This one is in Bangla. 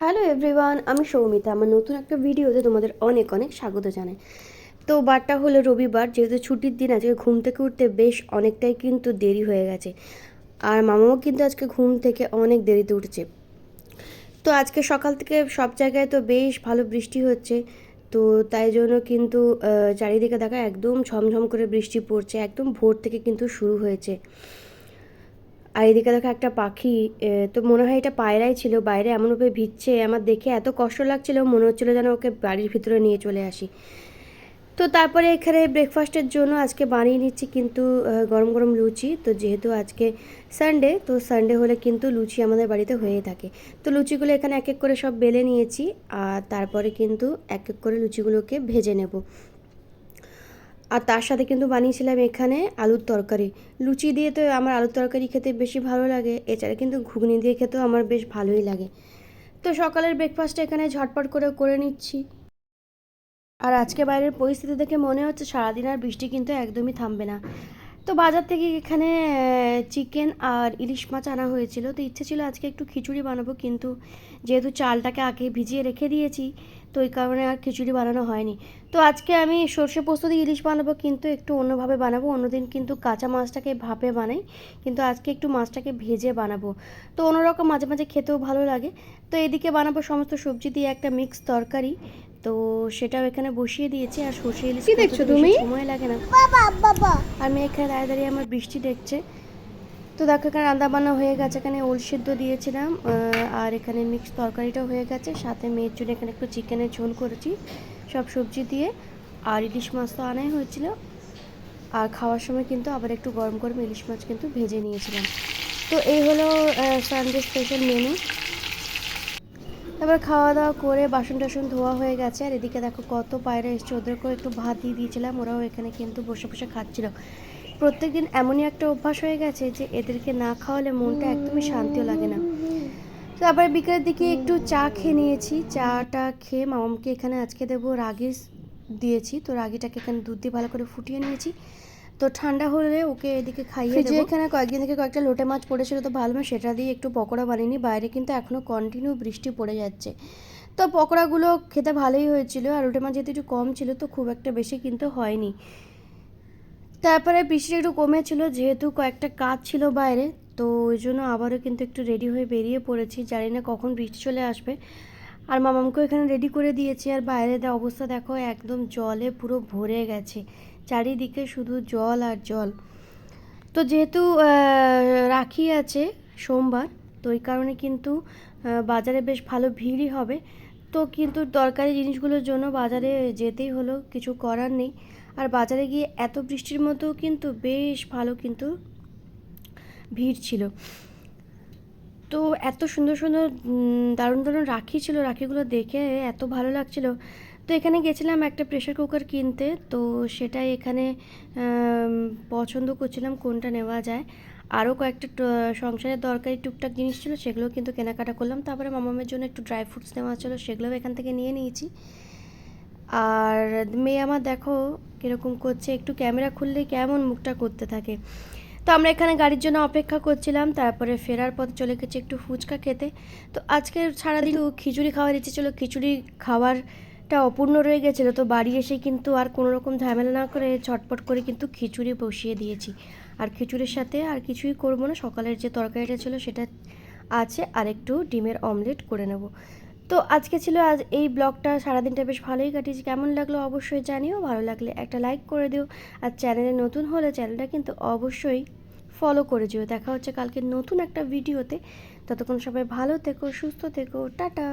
হ্যালো এভরিওয়ান আমি সৌমিতা। আমার নতুন একটা ভিডিওতে তোমাদের অনেক অনেক স্বাগত জানাই। তো বারটা হলো রবিবার, যেহেতু ছুটির দিন, আজকে ঘুম থেকে উঠতে বেশ অনেকটাই কিন্তু দেরি হয়ে গেছে। আর মামাও কিন্তু আজকে ঘুম থেকে অনেক দেরিতে উঠছে। তো আজকে সকাল থেকে সব জায়গায় তো বেশ ভালো বৃষ্টি হচ্ছে। তো তাই জন্য কিন্তু চারিদিকে দেখা একদম ঝমঝম করে বৃষ্টি পড়ছে, একদম ভোর থেকে কিন্তু শুরু হয়েছে। আর এদিকে দেখো একটা পাখি তো মনে হয় এটা পায়রাই ছিল বাইরে এমনভাবে ভিজছে, আমার দেখে এত কষ্ট লাগছিল, মনে হচ্ছিল যেন ওকে বাড়ির ভিতরে নিয়ে চলে আসি। তো তারপরে এখানে ব্রেকফাস্টের জন্য আজকে বানিয়ে নিচ্ছি কিন্তু গরম গরম লুচি। তো যেহেতু আজকে সানডে তো সানডে হলে কিন্তু লুচি আমাদের বাড়িতে হয়েই থাকে। তো লুচিগুলো এখানে এক এক করে সব বেলে নিয়েছি, আর তারপরে কিন্তু এক এক করে লুচিগুলোকে ভেজে নেব। আর তার সাথে কিন্তু বানিয়েছিলাম এখানে আলুর তরকারি। লুচি দিয়ে তো আমার আলুর তরকারি খেতে বেশি ভালো লাগে, এছাড়া কিন্তু ঘুগনি দিয়ে খেতেও আমার বেশ ভালোই লাগে। তো সকালের ব্রেকফাস্টটা এখানে ঝটপট করে করে নিচ্ছি। আর আজকে বাইরের পরিস্থিতি দেখে মনে হচ্ছে সারাদিন আর বৃষ্টি কিন্তু একদমই থামবে না। তো বাজার থেকে এখানে চিকেন আর ইলিশ মাছ আনা হয়েছিল। তো ইচ্ছে ছিল আজকে একটু খিচুড়ি বানাবো, কিন্তু যেহেতু চালটাকে আগে ভিজিয়ে রেখে দিয়েছি, তো ওই কারণে আর খিচুড়ি বানানো হয়নি। তো আজকে আমি সর্ষে পোস্ত দিয়ে ইলিশ বানাবো, কিন্তু একটু অন্যভাবে বানাবো। অন্যদিন কিন্তু কাঁচা মাছটাকে ভাপে বানাই, কিন্তু আজকে একটু মাছটাকে ভেজে বানাবো। তো অন্যরকম মাঝে মাঝে খেতেও ভালো লাগে। তো এদিকে বানাবো সমস্ত সবজি দিয়ে একটা মিক্স তরকারি। তো সেটাও এখানে বসিয়ে দিয়েছি আর সর্ষে ইলিশ কি দেখছ তুমি? সময় লাগে না। বাবা বাবা। আর মেয়ে এখানে দাঁড়িয়ে দাঁড়িয়ে আমার বৃষ্টি দেখছে। তো দেখো এখানে রান্না বান্না হয়ে গেছে এখানে ওল সিদ্ধ দিয়েছিলাম আর এখানে মিক্স তরকারিটাও হয়ে গেছে। সাথে মেয়ের জন্য এখানে একটু চিকেনের ঝোল করেছি সব সবজি দিয়ে। আর ইলিশ মাছ তো আনাই হয়েছিল। আর খাওয়ার সময় কিন্তু আবার একটু গরম গরম ইলিশ মাছ কিন্তু ভেজে নিয়েছিলাম। তো এই হলো সানডে স্পেশাল মেনু তারপর খাওয়া দাওয়া করে বাসন টাসন ধোয়া হয়ে গেছে। আর এদিকে দেখো কত পায়রা এসছে। ওদেরকেও একটু ভাত দিয়ে দিয়েছিলাম। ওরাও এখানে কিন্তু বসে বসে খাচ্ছিল। প্রত্যেকদিন এমনই একটা অভ্যাস হয়ে গেছে যে এদেরকে না খাওয়ালে মনটা একদমই শান্তিও লাগে না। তারপরে বিকেলের দিকে একটু চা খেয়ে নিয়েছি। চাটা খেয়ে মামামকে এখানে আজকে দেবো রাগি দিয়েছি। তো রাগিটাকে এখানে দুধ দিয়ে ভালো করে ফুটিয়ে নিয়েছি। তো ঠান্ডা হলে ওকে এদিকে খাইয়ে ফ্রিজে দেবো। এখানে কয়েকদিন থেকে কয়েকটা লোটে মাছ পড়েছিল তো ভালো সেটা দিয়ে একটু পকোড়া বানিয়ে বাইরে কিন্তু এখনও কন্টিনিউ বৃষ্টি পড়ে যাচ্ছে। তো পকোড়াগুলো খেতে ভালোই হয়েছিল আর লোটে মাছ যেহেতু একটু কম ছিল তো খুব একটা বেশি কিন্তু হয়নি। তারপরে বৃষ্টি একটু কমেছিল যেহেতু কয়েকটা কাজ ছিল বাইরে তো ওই জন্য আবারও কিন্তু একটু রেডি হয়ে বেরিয়ে পড়েছি। জানি না কখন বৃষ্টি চলে আসবে। আর মামামকেও এখানে রেডি করে দিয়েছি। আর বাইরে অবস্থা দেখো একদম জলে পুরো ভরে গেছে। চারিদিকে শুধু জল আর জল। তো যেহেতু রাখি আছে সোমবার, তো ওই কারণে কিন্তু বাজারে বেশ ভালো ভিড়ই হবে। তো কিন্তু দরকারি জিনিসগুলোর জন্য বাজারে যেতেই হলো, কিছু করার নেই। আর বাজারে গিয়ে এত বৃষ্টির মধ্যেও কিন্তু বেশ ভালো কিন্তু ভিড় ছিল। তো এত সুন্দর সুন্দর দারুণ দারুণ রাখি ছিল। রাখিগুলো দেখে এত ভালো লাগছিল। তো এখানে গেছিলাম একটা প্রেশার কুকার কিনতে তো সেটাই এখানে পছন্দ করছিলাম কোনটা নেওয়া যায়। আরও কয়েকটা সংসারের দরকারি টুকটাক জিনিস ছিল সেগুলো কিন্তু কেনাকাটা করলাম। তারপরে মামামের জন্য একটু ড্রাই ফ্রুটস নেওয়া ছিল সেগুলোও এখান থেকে নিয়ে নিয়েছি। আর মেয়ে আমার দেখো কীরকম করছে একটু ক্যামেরা খুললেই কেমন মুখটা করতে থাকে। তো আমরা এখানে গাড়ির জন্য অপেক্ষা করছিলাম তারপরে ফেরার পথে চলে গেছি একটু ফুচকা খেতে। তো আজকে সারাদিন খিচুড়ি খাওয়ার ইচ্ছে ছিল খিচুড়ি খাওয়ারটা অপূর্ণ রয়ে গেছিল। তো বাড়ি এসে কিন্তু আর কোনো রকম ঝামেলা না করে ছটপট করে কিন্তু খিচুড়ি বসিয়ে দিয়েছি। আর খিচুড়ির সাথে আর কিছুই করব না। সকালের যে তরকারিটা ছিল সেটা আছে। আর একটু ডিমের অমলেট করে নেব। তো আজকে ছিল আজ এই ব্লগটা। সারাদিনটা বেশ ভালোই কাটিয়েছি। কেমন লাগল অবশ্যই জানিও। ভালো লাগলে একটা লাইক করে দিও। আর চ্যানেলে নতুন হলে চ্যানেলটা কিন্তু অবশ্যই ফলো করে যেও। দেখা হচ্ছে কালকে নতুন একটা ভিডিওতে। ততক্ষণ সবাই ভালো থেকো, সুস্থ থেকো। টাটা।